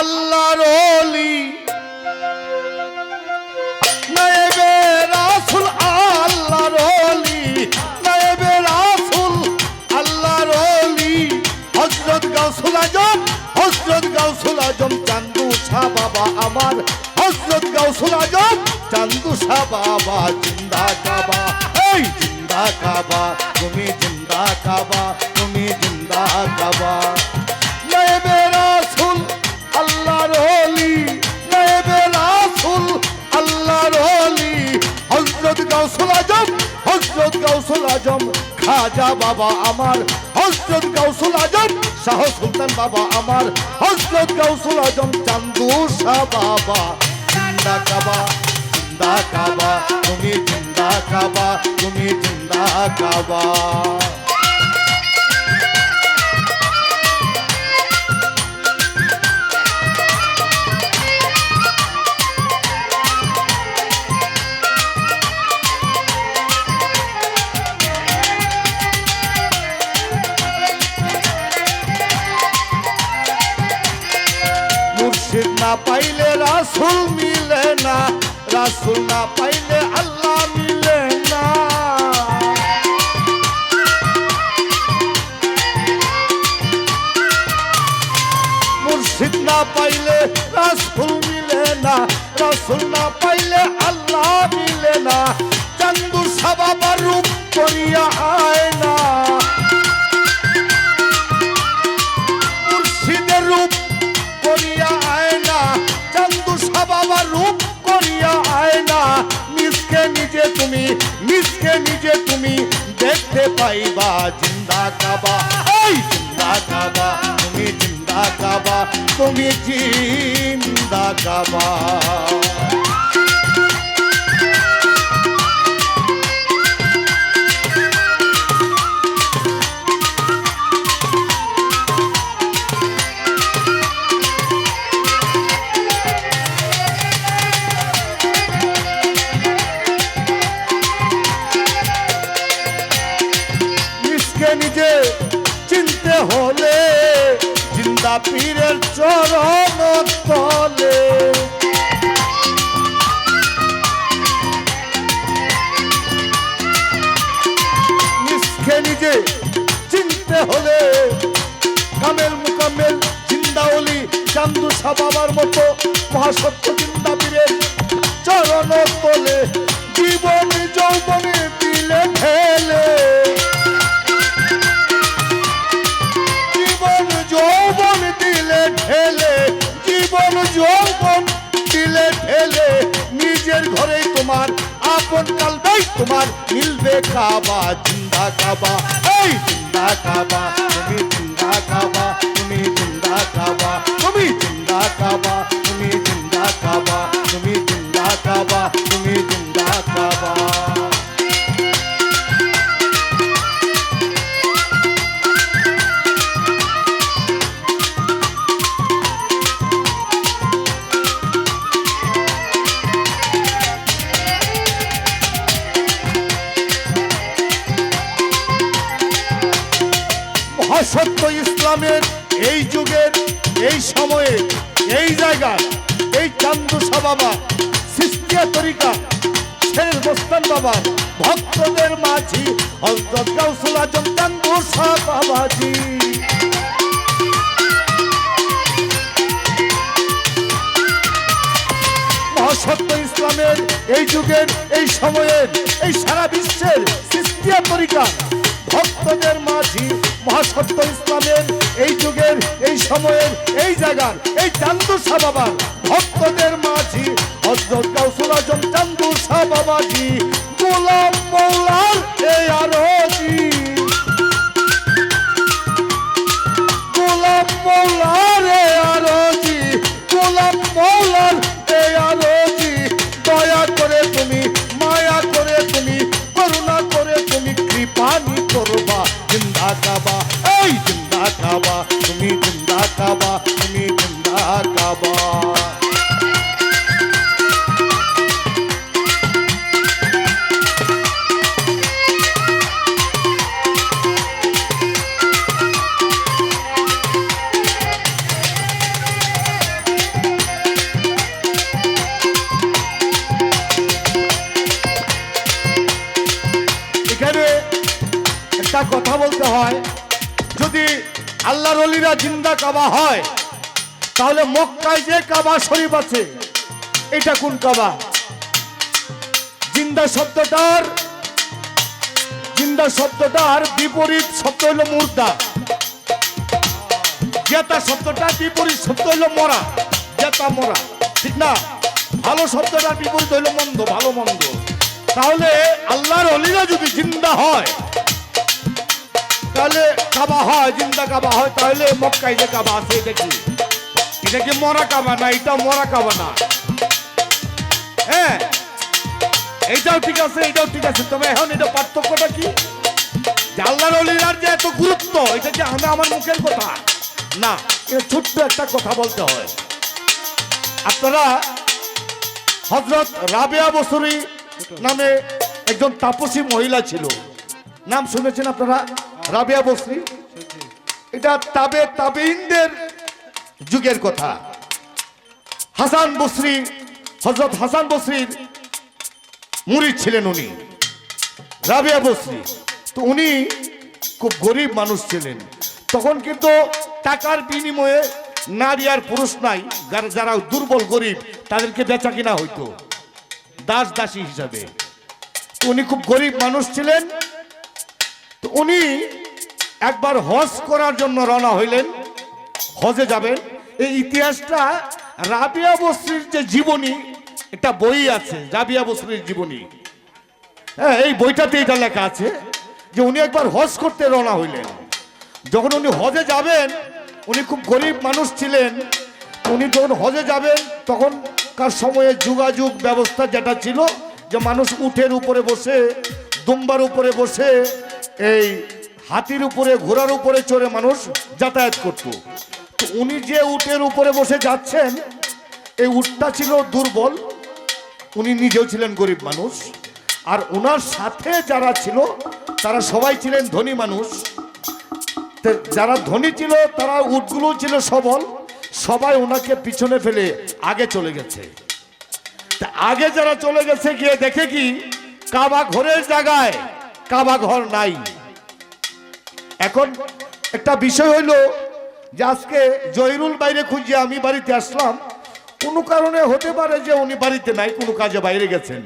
আল্লাহর অলি নায়েবে রাসূল আল্লাহর অলি নায়েবে রাসূল আল্লাহর অলি হযরত গাউসুল আজম, হযরত গাউসুল আজম চান্দু শাহ বাবা আমার। হযরত গাউসুল আজম চান্দু শাহ বাবা, জিন্দা কাবা। এই জিন্দা কাবা, তুমি জিন্দা কাবা, তুমি জিন্দা কাবা। আজম, খাজা বাবা আমার। হজরত গাউসুল আজম, শাহ সুলতান বাবা আমার। হজরত গাউসুল আজম চান্দু শাহ বাবা। জিন্দা কাবা জিন্দা কাবা, তুমি জিন্দা কাবা, তুমি জিন্দা কাবা। রাসুল মিলে না, রাসুল না পাইলে আল্লাহ মিলে না। মুর্শিদ না পাইলে রাসুল মিলে না, রাসুল না পাইলে আল্লাহ মিলে না। চান্দু সাবাবার রূপ করিয়া আয় না। মুর্শিদের রূপ করিয়া নিজকে নিজে তুমি দেখতে পাইবা, জিন্দা কাবা। এই জিন্দা কাবা, তুমি জিন্দা কাবা, তুমি জিন্দা কাবা। জিন্দা পীরের চরণ তলে। নিজকে নিজে চিনতে হলে, কামেল মুকামেল জিন্দাওলি চান্দু সাবাবার মতো মহাসত্য জিন্দা বীরের চরণ তোলে। তোমার আপন কালটাই তোমার। মিলবে খাবা জিন্দা খাবা এই জিন্দা খাবা মহাসত্য ইসলামের এই যুগের, এই সময়ে এই জায়গায় এই চান্দু বাবা সৃষ্টিয়া তরিকা, শের বস্তান বাবা ভক্তদের মাঝি, হজরত গাউসুল আজম চান্দু শাহ বাবাজি মহাসত্য ইসলামের এই যুগের, এই সময়ের, এই সারা বিশ্বের সৃষ্টিয়া তরিকা ভক্তদের মাঝি মহাসত্য ইসলামের এই যুগের, এই সময়ের, এই জায়গার, এই চান্দু বাবার ভক্তদের মাঝি হজরত গাউসুল আজম চান্দু বাবাজি কথা বলতে হয়। যদি আল্লাহর অলিরা জিন্দা কাবা হয়, তাহলে মক্কায় যে কাবা শরীফ আছে, এটা কোন কাবা? জিন্দা শব্দটার জিন্দা শব্দটার বিপরীত শব্দ হলো মুর্দা। জেতা শব্দটা বিপরীত শব্দ হইল মরা। জেতা মরা, ঠিক না? ভালো শব্দটার বিপরীত হইল মন্দ, ভালো মন্দ। তাহলে আল্লাহর অলিরা যদি জিন্দা হয় তাহলে কাবা হয়, জিন্দা কাবা হয়, তাহলে মক্কায় যে কাবা আছে, এটা কি? এটা কি মরা কাবা না? এটা মরা কাবা না? হ্যাঁ? এইটাও ঠিক আছে, এটাও ঠিক আছে, তবে এখন এটা পার্থক্যটা কি? যে অলিরার যে এত গুরুত্ব, এটা যে আমি আমার মুখের কথা? না, এটা ছোট্ট একটা কথা বলতে হয়। আপনারা হজরত রাবেয়া বসুরি নামে একজন তাপসী মহিলা ছিল। নাম শুনেছেন আপনারা? রাবেয়া বসরি এটা তাবে তাবেইনদের যুগের কথা। হাসান বসরি হজরত হাসান বসরির মুরিদ ছিলেন উনি। রাবেয়া বসরি তো উনি খুব গরিব মানুষ ছিলেন। তখন কিন্তু টাকার বিনিময়ে নারী আর পুরুষ নাই, যারা দুর্বল, গরিব, তাদেরকে বেচা কিনা হইতো, দাস দাসী হিসাবে। উনি খুব গরিব মানুষ ছিলেন। তো উনি একবার হজ করার জন্য রওনা হইলেন। হজে যাবেন। এই ইতিহাসটা রাবিয়া বসরির যে জীবনী, একটা বই আছে, রাবিয়া বসরির জীবনী। হ্যাঁ এই বইটাতে এটা লেখা আছে যে উনি একবার হজ করতে রওনা হইলেন। যখন উনি হজে যাবেন, উনি খুব গরিব মানুষ ছিলেন। উনি যখন হজে যাবেন, তখনকার সময়ে যোগাযোগ ব্যবস্থা যেটা ছিল, যে মানুষ উঠের উপরে বসে, দুম্বার উপরে বসে এই হাতির উপরে, ঘোড়ার উপরে চড়ে মানুষ যাতায়াত করত। তো উনি যে উটের উপরে বসে যাচ্ছেন, এই উটটা ছিল দুর্বল। উনি নিজেও ছিলেন গরিব মানুষ। আর ওনার সাথে যারা ছিল, তারা সবাই ছিলেন ধনী মানুষ। যারা ধনী ছিল, তারা উটগুলো ছিল সবল। সবাই ওনাকে পিছনে ফেলে আগে চলে গেছে। আগে যারা চলে গেছে, গিয়ে দেখে কি? কাবা ঘরের জায়গায় কাবা ঘর নাই। এখন একটা বিষয় হইল যে আজকে জহিরুল বাইরে খুঁজে আমি বাড়িতে আসলাম। কোনো কারণে হতে পারে যে উনি বাড়িতে নাই, কোনো কাজে বাইরে গেছেন।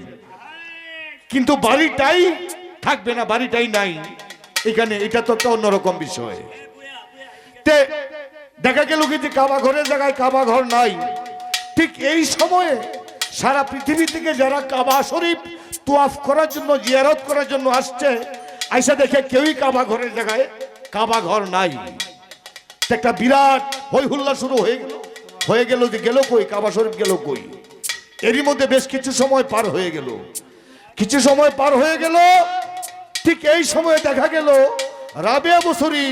কিন্তু বাড়িটাই থাকবে না, বাড়িটাই নাই। এখানে এটা তো একটা অন্যরকম বিষয়। তে দেখা গেল কি যে কাবা ঘরের জায়গায় কাবা ঘর নাই। ঠিক এই সময়ে সারা পৃথিবী থেকে যারা কাবা শরীফ তোয়াফ করার জন্য, জিয়ারত করার জন্য আসছে, আইসা দেখে কেউই কাবা ঘরের জায়গায় কাবা ঘর নাই একটা বিরাট হই হুল্লা শুরু হয়ে গেল। হয়ে গেল যে গেল কই? কাবা শরীফ গেল কই? এরই মধ্যে বেশ কিছু সময় পার হয়ে গেল। কিছু সময় পার হয়ে গেল, ঠিক এই সময় দেখা গেল রাবেয়া বসরি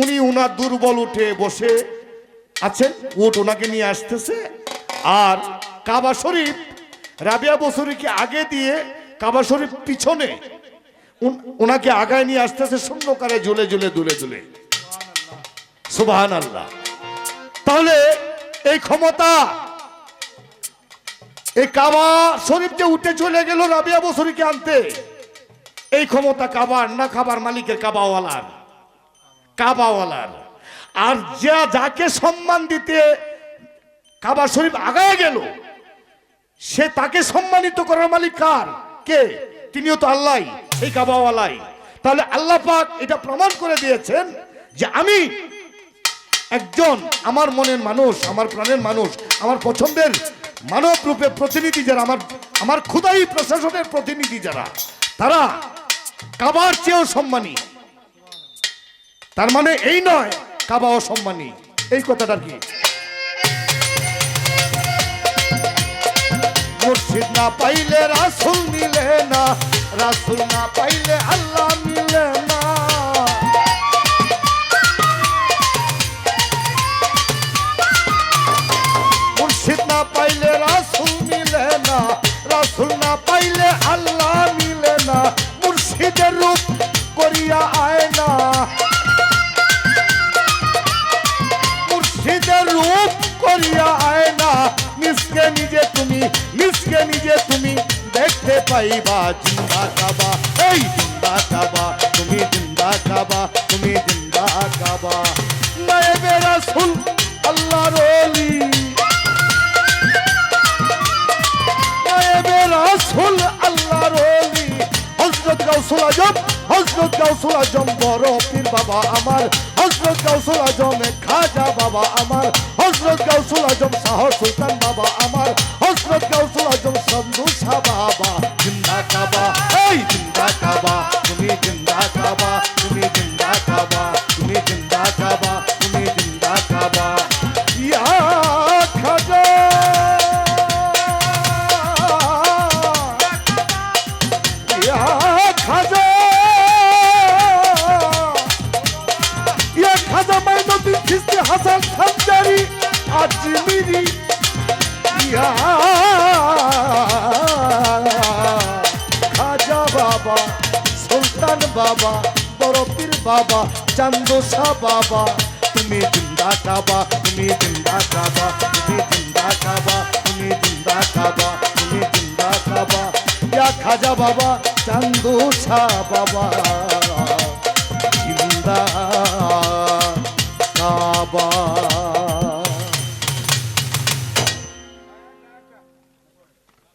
উনি উনার দুর্বল উঠে বসে আছেন উট ওনাকে নিয়ে আসতেছে। আর কাবা শরীফ রাবিয়া বসরিকে আগে দিয়ে কাবা শরীফ পিছনে ওনাকে আগায় নিয়ে আসতেছে শূন্যকারে ঝুলে ঝুলে দুলে দুলে। সুবাহান আল্লাহ তাহলে এই ক্ষমতা, এই কাবা শরীফ যে উঠে চলে গেল রাবিয়া বসরিকে আনতে, এই ক্ষমতা কাবার না খাবার মালিকের কাবাওয়ালার। কাবাওয়ালার। আর যা, যাকে সম্মান দিতে কাবার শরীফ আগায় গেল, সে তাকে সম্মানিত করার মালিক কার? কে? তিনিও তো আল্লাহ এই কাবাওয়ালাই তাহলে আল্লাহ পাক এটা প্রমাণ করে দিয়েছেন যে আমি একজন আমার মনের মানুষ, আমার প্রাণের মানুষ, আমার পছন্দের মানব রূপে প্রতিনিধি যারা, আমার আমার ক্ষুদাই প্রশাসনের প্রতিনিধি যারা, তারা কাবার চেয়েও সম্মানী। তার মানে এই নয় কাবা অসম্মানী এই কথাটা কি? মুর্শিদ না পাইলে রাসুল মিলে না, রাসুল না পাইলে আল্লাহ মিলে না। মুর্শিদ না পাইলে রাসুল মিলে না, রাসুল না পাইলে আল্লাহ মিলে না। মুর্শিদের রূপ করিয়া আয় পাইবা জিন্দা কাবা। এই জিন্দা কাবা, তুমি জিন্দা কাবা, তুমি জিন্দা কাবা। নায়েবে গাউসুল আজম বড় পীর বাবা আমার। হযরত গাউসুল আজম খাজা বাবা আমার। হযরত গাউসুল আজম শাহ সুলতান বাবা আমার। হযরত গাউসুল আজম সন্দু শাহ বাবা হাসান খাজা বাবা সুলতান বাবা বাবা বাবা তুমি তুমি তুমি তুমি তুমি বাবা বাবা